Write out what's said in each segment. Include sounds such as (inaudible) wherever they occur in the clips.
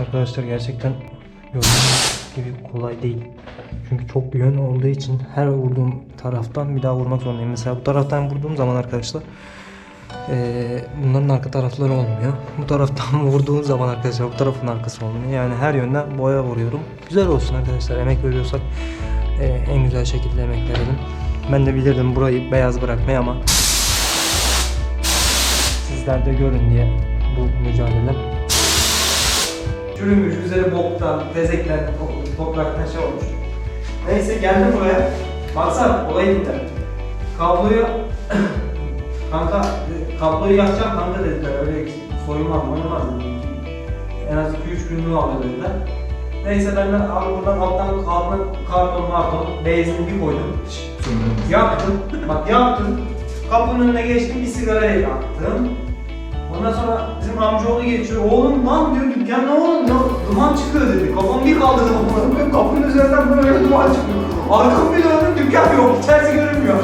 arkadaşlar gerçekten gördüğünüz gibi kolay değil. Çünkü çok yön olduğu için her vurduğum taraftan bir daha vurmak zorundayım. Mesela bu taraftan vurduğum zaman arkadaşlar eee, bunların arka tarafları olmuyor. Bu taraftan (laughs) vurduğum zaman arkadaşlar bu tarafın arkası olmuyor. Yani her yönden boya vuruyorum. Güzel olsun arkadaşlar. Emek veriyorsak eee, en güzel şekilde emek verelim. Ben de bilirdim burayı beyaz bırakmayı ama sizler de görün diye bu mücadele. Çürümüş, üzeri boktan, tezekler, to- topraktan şey olmuş. Neyse geldim buraya. Baksana olayı dinle. Kabloyu (clears throat) kanka kabloyu yakacağım kanka dediler öyle soyulmaz soyulmaz dedim. En az 2-3 günlüğü alıyor dediler. Neyse ben de abi buradan alttan karton, karton marton benzin bir koydum. Yaktım. Bak yaktım. Kapının önüne geçtim bir sigara yaktım. Ondan sonra bizim amcaoğlu geçiyor. Oğlum lan diyor dükkan ne oğlum ne duman çıkıyor dedi. Kafam bir kaldırdı kapının. Kapının üzerinden böyle duman çıkıyor. Arkamı bir döndüm dükkan yok. İçerisi görünmüyor.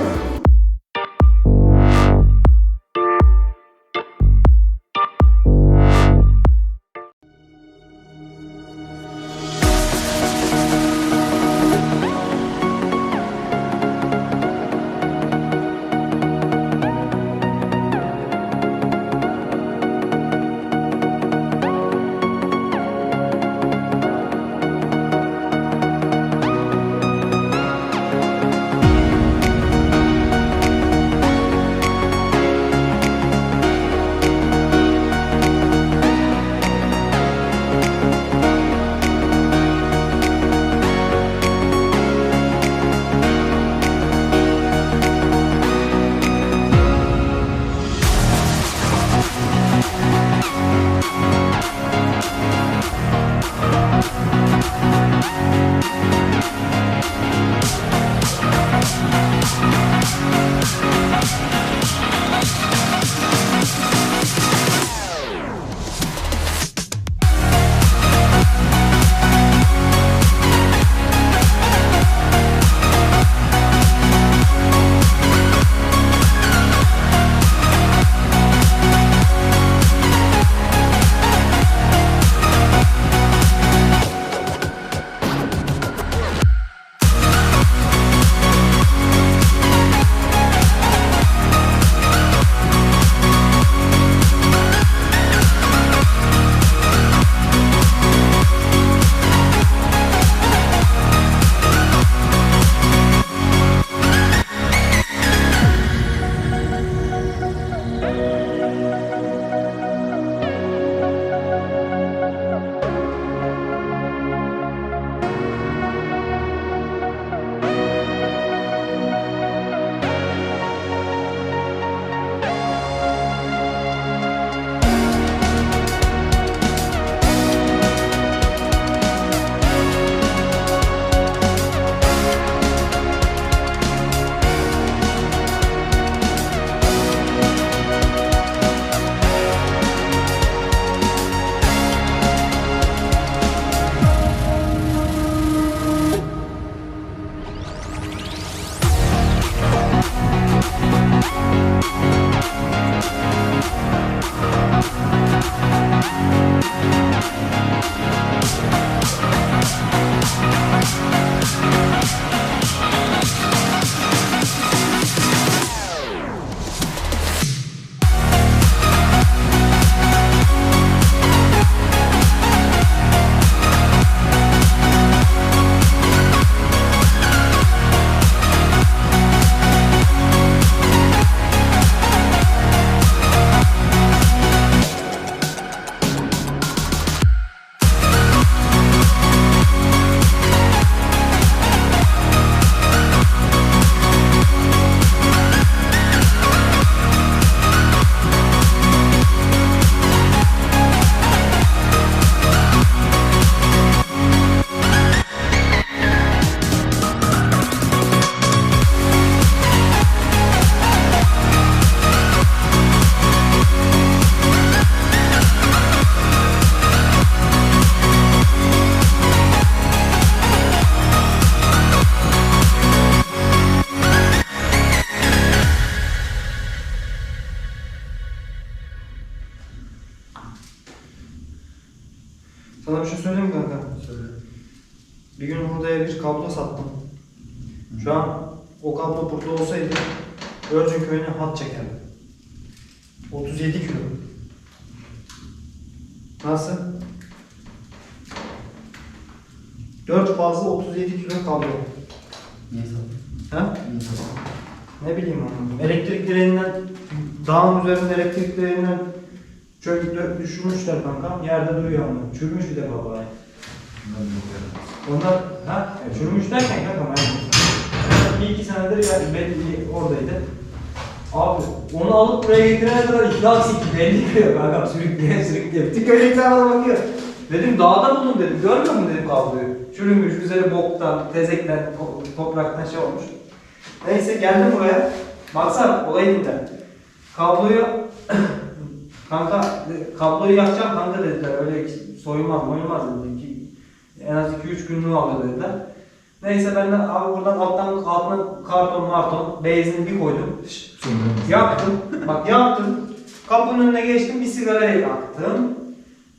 Şu an o kablo burada olsaydı Örcün köyüne hat çekerdi. 37 kilo. Nasıl? 4 fazla 37 kilo kablo. Niye sattın? Ha? Niye? Ne bileyim onu. Elektrik direğinden, dağın üzerinde elektrik direğinden çöküp düşürmüşler kanka. Yerde duruyor ama. Çürümüş bir de baba. Ben de okuyorum. Onlar, ha? E, çürümüş derken kanka ben bir iki senedir yani belli oradaydı. Abi onu alıp buraya getirene kadar iflas etti. Belli kilo kanka sürükleye sürükleye. Bütün köylükler bana bakıyor. Dedim dağda bulun dedim. Görmüyor musun dedim kabloyu. Çürümüş, üzeri boktan, tezekten, to- topraktan şey olmuş. Neyse geldim buraya. Baksana olayı dinle. Kabloyu (clears throat) kanka kabloyu yakacağım kanka dediler. Öyle soyulmaz moyulmaz dedi. Ki, en az 2-3 günlüğü alıyor dediler. Neyse ben de abi buradan alttan altına karton marton benzin bir koydum. Yaktım. Bak yaktım. Kapının önüne geçtim bir sigara yaktım.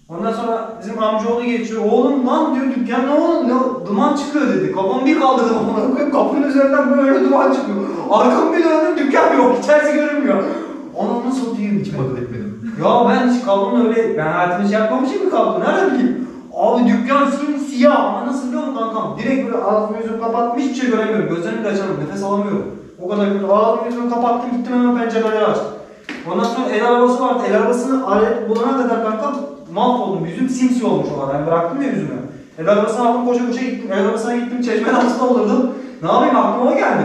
Ondan sonra bizim amcaoğlu geçiyor. Oğlum lan diyor dükkan ne oğlum ne duman çıkıyor dedi. Kafamı bir kaldırdım koyayım kapının üzerinden böyle duman çıkıyor. Arkamı bir döndüm dükkan yok içerisi görünmüyor. Onu nasıl diyeyim Hiç bakıl etmedim. ya ben hiç kablonu öyle, ben hayatımda hiç yapmamışım ki kablo, nereden bileyim? Abi dükkan simsiyah ama nasıl biliyor musun kankam? Direkt böyle ağzımı yüzümü kapatmış hiçbir şey göremiyorum. Gözlerimi de açamıyorum, nefes alamıyorum. O kadar kötü. Ağzımı yüzümü kapattım gittim hemen pencereleri açtım. Ondan sonra el arabası vardı. El arabasını alet bulana kadar kankam mahvoldum. Yüzüm simsiyah olmuş o kadar. Ben bıraktım ya yüzümü. El arabasını aldım koşa koşa gittim. El arabasına gittim çeşmenin altında olurdum. Ne yapayım aklıma geldi.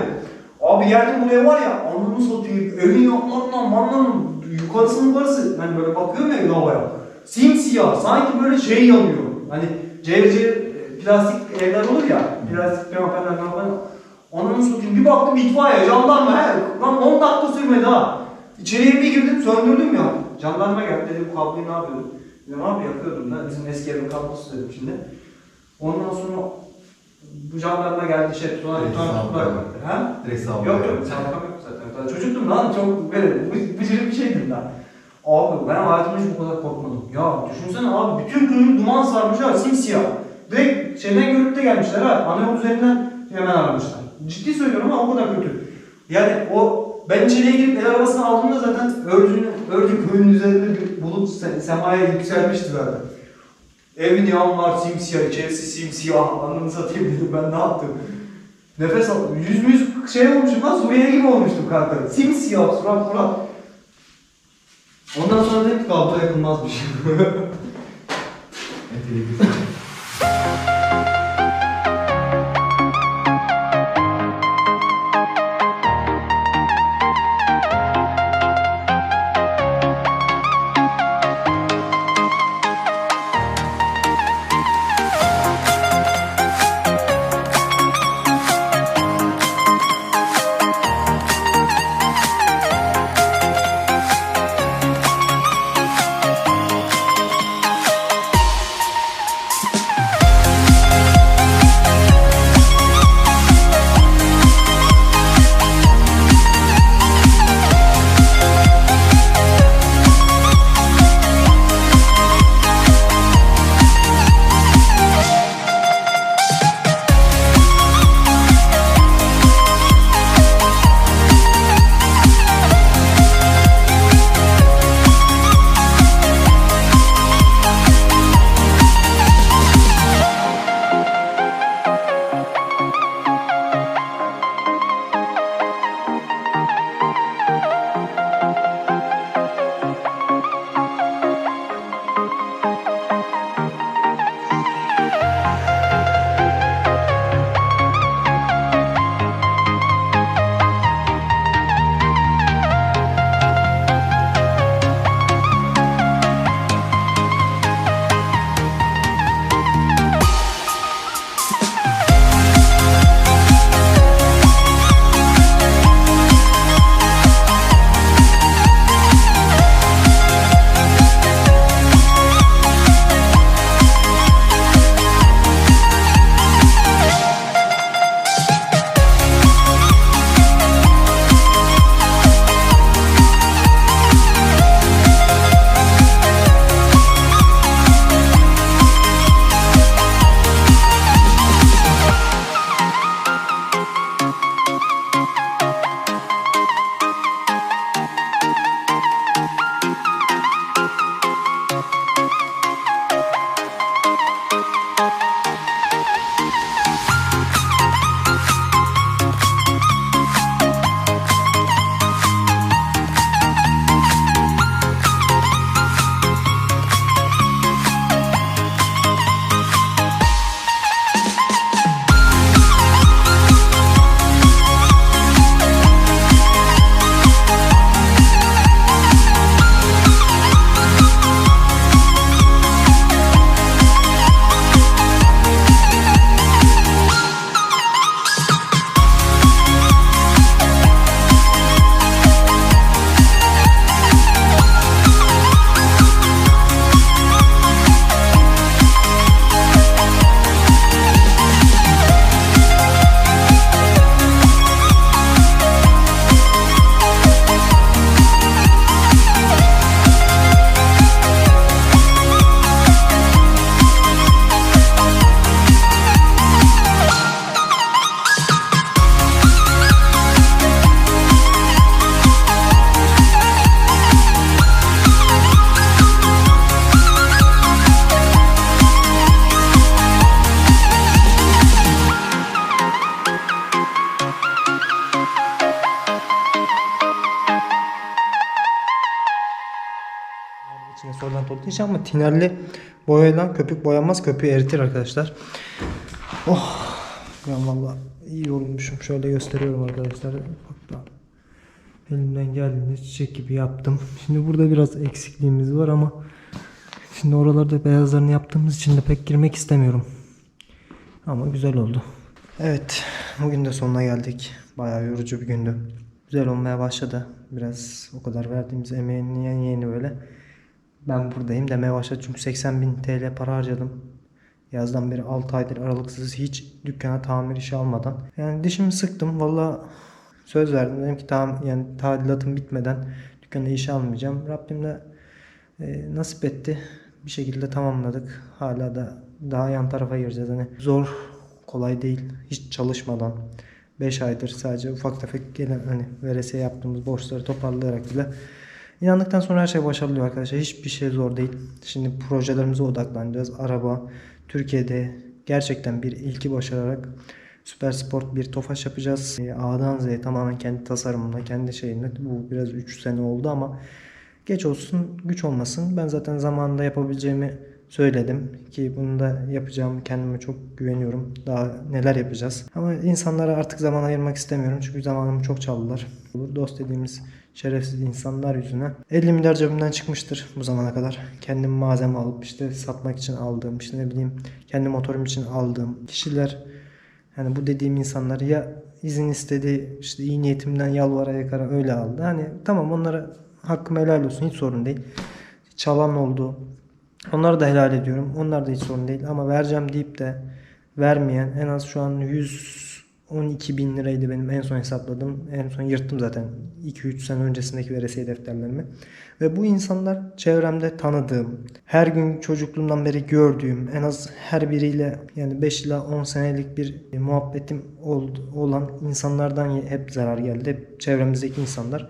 Abi geldim buraya var ya anlamı satayım. Evin yanlarından manlanım. Yukarısı yukarısı. Hani böyle bakıyorum ya havaya. Simsiyah. Sanki böyle şey yanıyor. Hani cevcir plastik evler olur ya. Plastik pimapenler pimapenler. Ananı satayım. Bir baktım itfaiye, jandarma he. Lan 10 dakika sürmedi ha. İçeriye bir girdim söndürdüm ya. Jandarma geldi dedi bu kabloyu ne yapıyordun? Dedim abi yapıyordum da bizim eski evin kablosu dedim şimdi. Ondan sonra bu jandarma geldi şey sonra Evet, tutan sağ tuttular. ol. Ha? Direkt sağ. Yok yok sağlıkam yok zaten. Çocuktum lan çok böyle bı- bıcırık bir şeydim daha. Abi ben hayatımda hiç bu kadar korkmadım. Ya düşünsene abi bütün köyü duman sarmış ha simsiyah. Direkt şeyden görüp de gelmişler ha. Ana üzerinden hemen aramışlar. Ciddi söylüyorum ama o kadar kötü. Yani o ben içeriye girip el arabasını aldığımda zaten örgünün, örgü köyünün üzerinde bir bulut se- semaya yükselmişti zaten. Evin yan var simsiyah, içerisi simsiyah. Anını satayım dedim ben ne yaptım? Nefes al. Yüz müz şey olmuşum lan Suriye gibi olmuştum kanka. Simsiyah surat murat. Ondan sonra dedim ki kablo yakılmazmış. Enteresan. Olduğu için ama tinerli boyayla köpük boyanmaz. Köpüğü eritir arkadaşlar. Oh. Ben valla iyi yorulmuşum. Şöyle gösteriyorum arkadaşlar. Bak ben elimden geldiğince çiçek gibi yaptım. Şimdi burada biraz eksikliğimiz var ama şimdi oralarda beyazlarını yaptığımız için de pek girmek istemiyorum. Ama güzel oldu. Evet, bugün de sonuna geldik. Bayağı yorucu bir gündü. Güzel olmaya başladı. Biraz o kadar verdiğimiz emeğin yeni böyle. Ben buradayım demeye başladı. Çünkü 80 bin TL para harcadım. Yazdan beri 6 aydır aralıksız hiç dükkana tamir işi almadan. Yani dişimi sıktım. Valla söz verdim. Dedim ki tamam yani tadilatım bitmeden dükkana işe almayacağım. Rabbim de e, nasip etti. Bir şekilde tamamladık. Hala da daha yan tarafa gireceğiz. Hani zor, kolay değil. Hiç çalışmadan 5 aydır sadece ufak tefek gelen hani veresiye yaptığımız borçları toparlayarak bile inandıktan sonra her şey başarılıyor arkadaşlar. Hiçbir şey zor değil. Şimdi projelerimize odaklanacağız. Araba Türkiye'de gerçekten bir ilki başararak Süper Sport bir tofaş yapacağız. E, A'dan Z'ye tamamen kendi tasarımımla, kendi şeyimle. Bu biraz 3 sene oldu ama geç olsun, güç olmasın. Ben zaten zamanında yapabileceğimi söyledim ki bunu da yapacağımı kendime çok güveniyorum. Daha neler yapacağız. Ama insanlara artık zaman ayırmak istemiyorum çünkü zamanımı çok çaldılar. Olur dost dediğimiz şerefsiz insanlar yüzüne 50 milyar cebimden çıkmıştır bu zamana kadar. Kendim malzeme alıp işte satmak için aldığım, işte ne bileyim kendi motorum için aldığım kişiler yani bu dediğim insanlar ya izin istedi işte iyi niyetimden yalvara yakara öyle aldı. Hani tamam onlara hakkım helal olsun hiç sorun değil. Çalan oldu. Onları da helal ediyorum. Onlar da hiç sorun değil. Ama vereceğim deyip de vermeyen en az şu an 112 bin liraydı benim en son hesapladığım. En son yırttım zaten 2-3 sene öncesindeki veresiye defterlerimi. Ve bu insanlar çevremde tanıdığım, her gün çocukluğumdan beri gördüğüm, en az her biriyle yani 5 ila 10 senelik bir muhabbetim oldu, olan insanlardan hep zarar geldi. Hep çevremizdeki insanlar.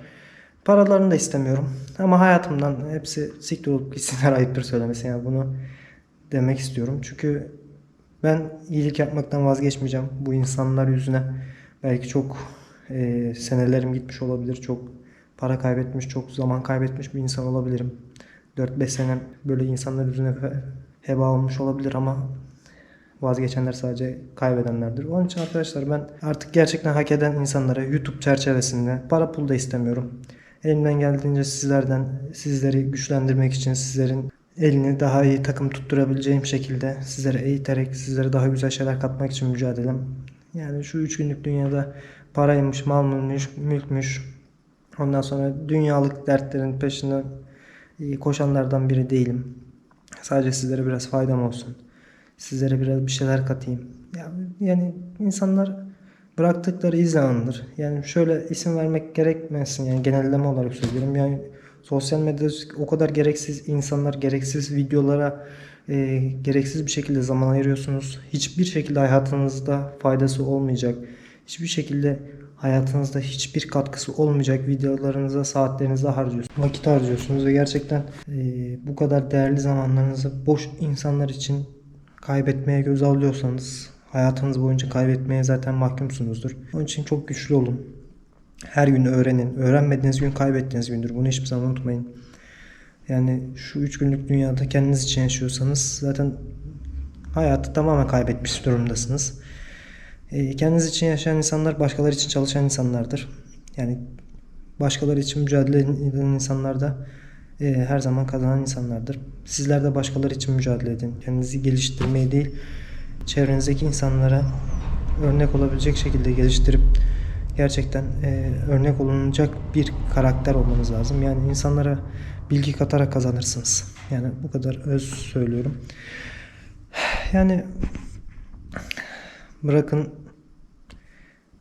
Paralarını da istemiyorum. Ama hayatımdan hepsi siktir olup gitsinler (laughs) ayıptır söylemesi. Yani bunu demek istiyorum. Çünkü ben iyilik yapmaktan vazgeçmeyeceğim. Bu insanlar yüzüne belki çok e, senelerim gitmiş olabilir. Çok para kaybetmiş, çok zaman kaybetmiş bir insan olabilirim. 4-5 senem böyle insanlar yüzüne heba olmuş olabilir ama vazgeçenler sadece kaybedenlerdir. Onun için arkadaşlar ben artık gerçekten hak eden insanlara YouTube çerçevesinde para pul da istemiyorum. Elimden geldiğince sizlerden sizleri güçlendirmek için sizlerin elini daha iyi takım tutturabileceğim şekilde sizlere eğiterek sizlere daha güzel şeyler katmak için mücadelem. Yani şu üç günlük dünyada paraymış, malmış, mülkmüş. Ondan sonra dünyalık dertlerin peşinden e, koşanlardan biri değilim. Sadece sizlere biraz faydam olsun. Sizlere biraz bir şeyler katayım. Ya, yani insanlar bıraktıkları izle alınır. Yani şöyle isim vermek gerekmesin yani genelleme olarak söylüyorum. Yani sosyal medyada o kadar gereksiz insanlar gereksiz videolara e, gereksiz bir şekilde zaman ayırıyorsunuz. Hiçbir şekilde hayatınızda faydası olmayacak. Hiçbir şekilde hayatınızda hiçbir katkısı olmayacak videolarınıza saatlerinizi harcıyorsunuz. Vakit harcıyorsunuz ve gerçekten e, bu kadar değerli zamanlarınızı boş insanlar için kaybetmeye göz alıyorsanız hayatınız boyunca kaybetmeye zaten mahkumsunuzdur. Onun için çok güçlü olun. Her gün öğrenin. Öğrenmediğiniz gün kaybettiğiniz gündür. Bunu hiçbir zaman unutmayın. Yani şu üç günlük dünyada kendiniz için yaşıyorsanız zaten hayatı tamamen kaybetmiş durumdasınız. E, kendiniz için yaşayan insanlar başkaları için çalışan insanlardır. Yani başkaları için mücadele eden insanlar da e, her zaman kazanan insanlardır. Sizler de başkaları için mücadele edin. Kendinizi geliştirmeyi değil, çevrenizdeki insanlara örnek olabilecek şekilde geliştirip gerçekten e, örnek olunacak bir karakter olmanız lazım. Yani insanlara bilgi katarak kazanırsınız. Yani bu kadar öz söylüyorum. Yani bırakın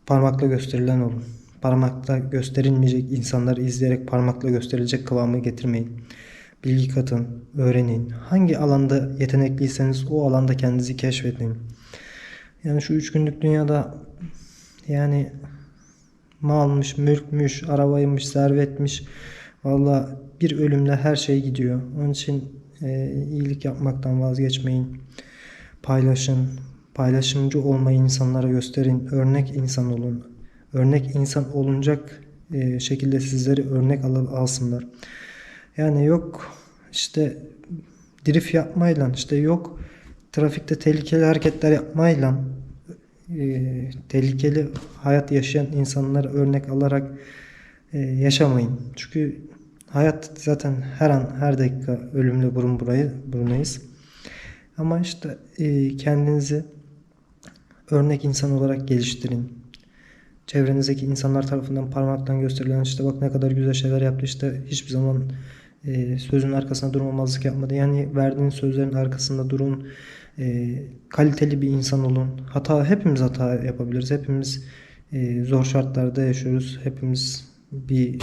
parmakla gösterilen olun. Parmakla gösterilmeyecek insanları izleyerek parmakla gösterilecek kıvamı getirmeyin. Bilgi katın, öğrenin. Hangi alanda yetenekliyseniz o alanda kendinizi keşfedin. Yani şu üç günlük dünyada yani malmış, mülkmüş, arabaymış, servetmiş. Valla bir ölümle her şey gidiyor. Onun için e, iyilik yapmaktan vazgeçmeyin. Paylaşın. Paylaşımcı olmayı insanlara gösterin. Örnek insan olun. Örnek insan olunacak e, şekilde sizleri örnek al- alsınlar. Yani yok işte drift yapmayla işte yok trafikte tehlikeli hareketler yapmayla e, tehlikeli hayat yaşayan insanları örnek alarak e, yaşamayın. Çünkü hayat zaten her an her dakika ölümle burun burayı burunayız. Ama işte e, kendinizi örnek insan olarak geliştirin. Çevrenizdeki insanlar tarafından parmaktan gösterilen işte bak ne kadar güzel şeyler yaptı işte hiçbir zaman e, sözün arkasında durmamazlık yapmadı. Yani verdiğiniz sözlerin arkasında durun. E, kaliteli bir insan olun. Hata hepimiz hata yapabiliriz. Hepimiz e, zor şartlarda yaşıyoruz. Hepimiz bir e,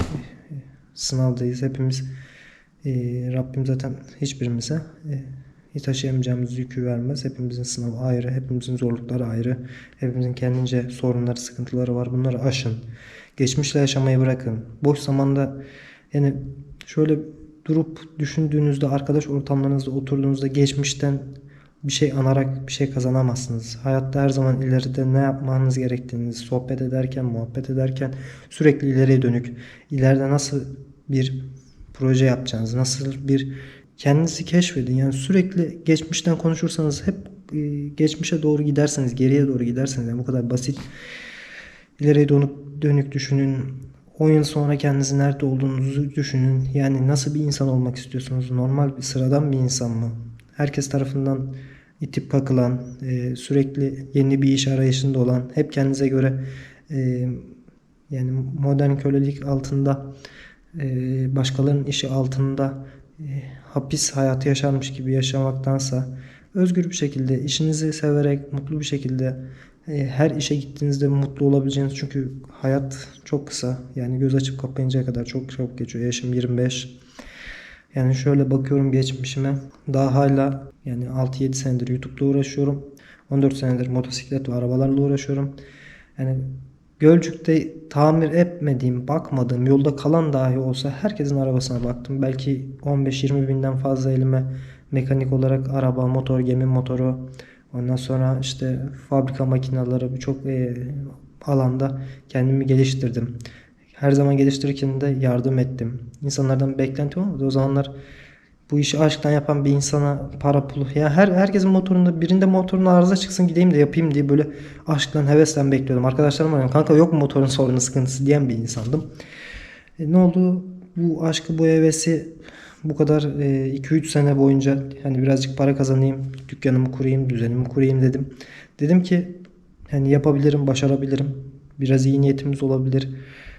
sınavdayız. Hepimiz e, Rabbim zaten hiçbirimize e, taşıyamayacağımız yükü vermez. Hepimizin sınavı ayrı, hepimizin zorlukları ayrı. Hepimizin kendince sorunları, sıkıntıları var. Bunları aşın. Geçmişle yaşamayı bırakın. Boş zamanda yani şöyle durup düşündüğünüzde arkadaş ortamlarınızda oturduğunuzda geçmişten bir şey anarak bir şey kazanamazsınız. Hayatta her zaman ileride ne yapmanız gerektiğini sohbet ederken, muhabbet ederken sürekli ileriye dönük, ileride nasıl bir proje yapacağınız, nasıl bir kendinizi keşfedin. Yani sürekli geçmişten konuşursanız hep e, geçmişe doğru giderseniz, geriye doğru giderseniz yani bu kadar basit ileriye dönük, dönük düşünün. 10 yıl sonra kendinizi nerede olduğunuzu düşünün. Yani nasıl bir insan olmak istiyorsunuz? Normal bir sıradan bir insan mı? Herkes tarafından itip kakılan, e, sürekli yeni bir iş arayışında olan, hep kendinize göre e, yani modern kölelik altında, e, başkalarının işi altında e, hapis hayatı yaşarmış gibi yaşamaktansa özgür bir şekilde, işinizi severek, mutlu bir şekilde e, her işe gittiğinizde mutlu olabileceğiniz çünkü hayat çok kısa. Yani göz açıp kapayıncaya kadar çok çabuk geçiyor. Yaşım 25. Yani şöyle bakıyorum geçmişime. Daha hala yani 6-7 senedir YouTube'da uğraşıyorum. 14 senedir motosiklet ve arabalarla uğraşıyorum. Yani Gölcük'te tamir etmediğim, bakmadığım, yolda kalan dahi olsa herkesin arabasına baktım. Belki 15-20 binden fazla elime mekanik olarak araba, motor, gemi motoru, ondan sonra işte fabrika makineleri birçok e, alanda kendimi geliştirdim. Her zaman geliştirirken de yardım ettim. İnsanlardan beklentim olmadı. O zamanlar bu işi aşktan yapan bir insana para pulu. Ya her herkesin motorunda birinde motorun arıza çıksın gideyim de yapayım diye böyle aşktan hevesle bekliyordum. Arkadaşlarım arıyorum. Kanka yok mu motorun sorunu sıkıntısı diyen bir insandım. E, ne oldu? Bu aşkı bu hevesi bu kadar 2-3 sene boyunca hani birazcık para kazanayım, dükkanımı kurayım, düzenimi kurayım dedim. Dedim ki hani yapabilirim, başarabilirim. Biraz iyi niyetimiz olabilir.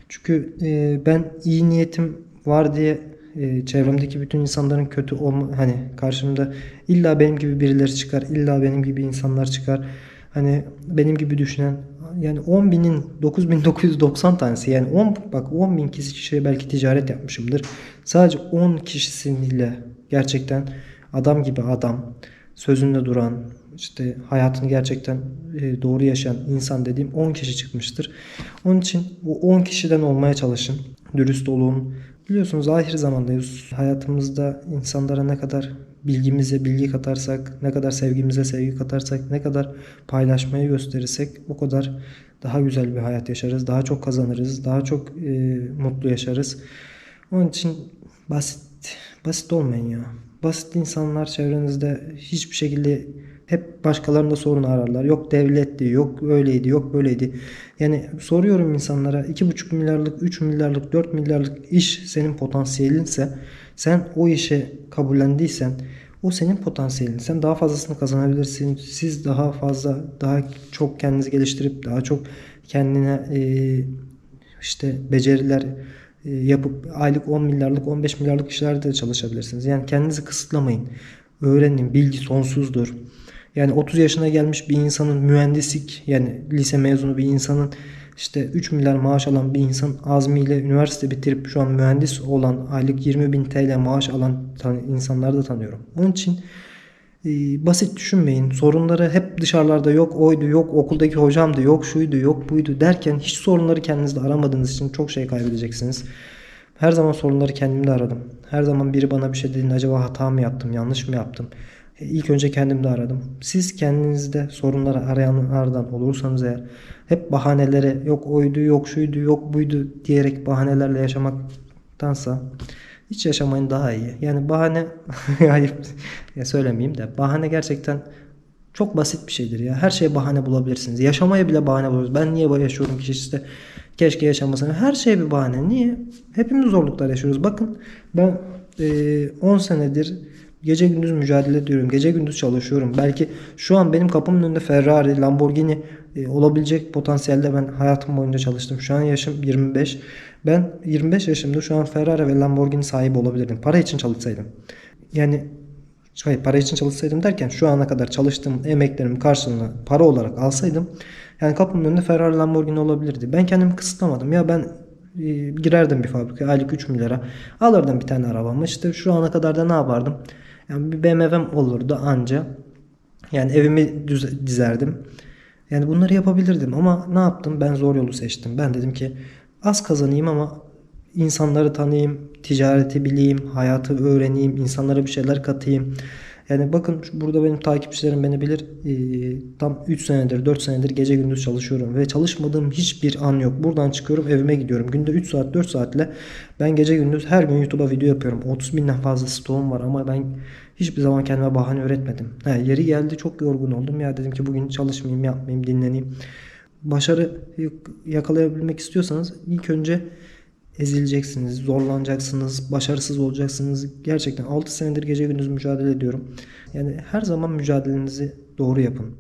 Çünkü e, ben iyi niyetim var diye e, çevremdeki bütün insanların kötü olma hani karşımda illa benim gibi birileri çıkar, illa benim gibi insanlar çıkar. Hani benim gibi düşünen yani 10 binin 9990 tanesi yani 10 bak 10 bin kişi kişiye belki ticaret yapmışımdır. Sadece 10 kişisiyle gerçekten adam gibi adam sözünde duran işte hayatını gerçekten e, doğru yaşayan insan dediğim 10 kişi çıkmıştır. Onun için bu 10 kişiden olmaya çalışın. Dürüst olun. Biliyorsunuz ahir zamandayız. Hayatımızda insanlara ne kadar bilgimize bilgi katarsak, ne kadar sevgimize sevgi katarsak, ne kadar paylaşmayı gösterirsek o kadar daha güzel bir hayat yaşarız. Daha çok kazanırız. Daha çok e, mutlu yaşarız. Onun için basit basit olmayın ya. Basit insanlar çevrenizde hiçbir şekilde hep başkalarında sorun ararlar. Yok devletti, yok öyleydi, yok böyleydi. Yani soruyorum insanlara 2,5 milyarlık, 3 milyarlık, 4 milyarlık iş senin potansiyelinse sen o işe kabullendiysen o senin potansiyelin. Sen daha fazlasını kazanabilirsin. Siz daha fazla, daha çok kendinizi geliştirip daha çok kendine e, işte beceriler e, yapıp aylık 10 milyarlık 15 milyarlık işlerde de çalışabilirsiniz. Yani kendinizi kısıtlamayın. Öğrenin. Bilgi sonsuzdur. Yani 30 yaşına gelmiş bir insanın mühendislik yani lise mezunu bir insanın işte 3 milyar maaş alan bir insan azmiyle üniversite bitirip şu an mühendis olan aylık 20 bin TL maaş alan insanları da tanıyorum. Onun için e, basit düşünmeyin. Sorunları hep dışarılarda yok oydu yok okuldaki hocamdı yok şuydu yok buydu derken hiç sorunları kendinizde aramadığınız için çok şey kaybedeceksiniz. Her zaman sorunları kendimde aradım. Her zaman biri bana bir şey dediğinde acaba hata mı yaptım yanlış mı yaptım? E, İlk önce kendimde aradım. Siz kendinizde sorunları arayanlardan olursanız eğer hep bahanelere yok oydu yok şuydu yok buydu diyerek bahanelerle yaşamaktansa hiç yaşamayın daha iyi. Yani bahane (laughs) ayıp ya söylemeyeyim de bahane gerçekten çok basit bir şeydir ya. Her şeye bahane bulabilirsiniz. Yaşamaya bile bahane buluruz. Ben niye böyle yaşıyorum ki işte keşke yaşamasam. Her şeye bir bahane. Niye? Hepimiz zorluklar yaşıyoruz. Bakın ben e, 10 senedir gece gündüz mücadele ediyorum. Gece gündüz çalışıyorum. Belki şu an benim kapımın önünde Ferrari, Lamborghini e, olabilecek potansiyelde ben hayatım boyunca çalıştım. Şu an yaşım 25. Ben 25 yaşımda şu an Ferrari ve Lamborghini sahibi olabilirdim. Para için çalışsaydım. Yani Hayır para için çalışsaydım derken şu ana kadar çalıştığım emeklerimin karşılığını para olarak alsaydım yani kapımın önünde Ferrari Lamborghini olabilirdi. Ben kendimi kısıtlamadım. Ya ben e, girerdim bir fabrikaya aylık 3 milyara alırdım bir tane arabamı. İşte şu ana kadar da ne yapardım? Yani bir BMW'm olurdu anca. Yani evimi düz- dizerdim. Yani bunları yapabilirdim ama ne yaptım? Ben zor yolu seçtim. Ben dedim ki az kazanayım ama insanları tanıyayım, ticareti bileyim, hayatı öğreneyim, insanlara bir şeyler katayım. Yani bakın burada benim takipçilerim beni bilir. Ee, tam 3 senedir, 4 senedir gece gündüz çalışıyorum ve çalışmadığım hiçbir an yok. Buradan çıkıyorum, evime gidiyorum. Günde 3 saat, 4 saatle ben gece gündüz her gün YouTube'a video yapıyorum. 30 binden fazla stoğum var ama ben hiçbir zaman kendime bahane üretmedim. Ha, yeri geldi çok yorgun oldum. Ya dedim ki bugün çalışmayayım, yapmayayım, dinleneyim. Başarı yak- yakalayabilmek istiyorsanız ilk önce ezileceksiniz, zorlanacaksınız, başarısız olacaksınız. Gerçekten 6 senedir gece gündüz mücadele ediyorum. Yani her zaman mücadelenizi doğru yapın.